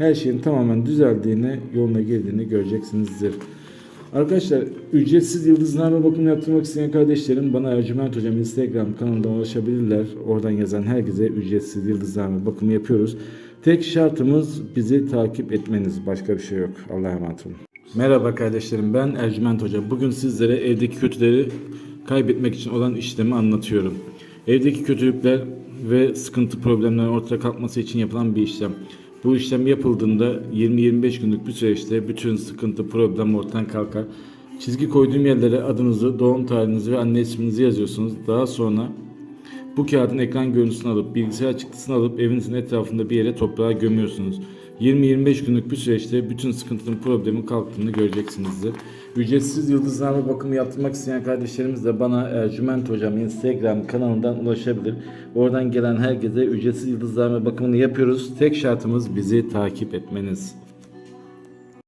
her şeyin tamamen düzeldiğini, yoluna girdiğini göreceksinizdir. Arkadaşlar ücretsiz yıldızlarla bakım yaptırmak isteyen kardeşlerim bana Ercüment Hocam Instagram kanalından ulaşabilirler. Oradan yazan herkese ücretsiz yıldızlarla bakımı yapıyoruz. Tek şartımız bizi takip etmeniz. Başka bir şey yok. Allah'a emanet olun. Merhaba kardeşlerim ben Ercüment Hoca. Bugün sizlere evdeki kötüleri kaybetmek için olan işlemi anlatıyorum. Evdeki kötülükler ve sıkıntı problemlerin ortaya kalkması için yapılan bir işlem. Bu işlem yapıldığında 20-25 günlük bir süreçte bütün sıkıntı problem ortadan kalkar. Çizgi koyduğum yerlere adınızı, doğum tarihinizi ve anne isminizi yazıyorsunuz. Daha sonra bu kağıdın ekran görüntüsünü alıp bilgisayar çıktısını alıp evinizin etrafında bir yere toprağa gömüyorsunuz. 20-25 günlük bir süreçte bütün sıkıntının problemin kalktığını göreceksinizdir. Ücretsiz yıldızlarla bakımı yaptırmak isteyen kardeşlerimiz de bana Ercüment Hocam Instagram kanalından ulaşabilir. Oradan gelen herkese ücretsiz yıldızlarla bakımını yapıyoruz. Tek şartımız bizi takip etmeniz.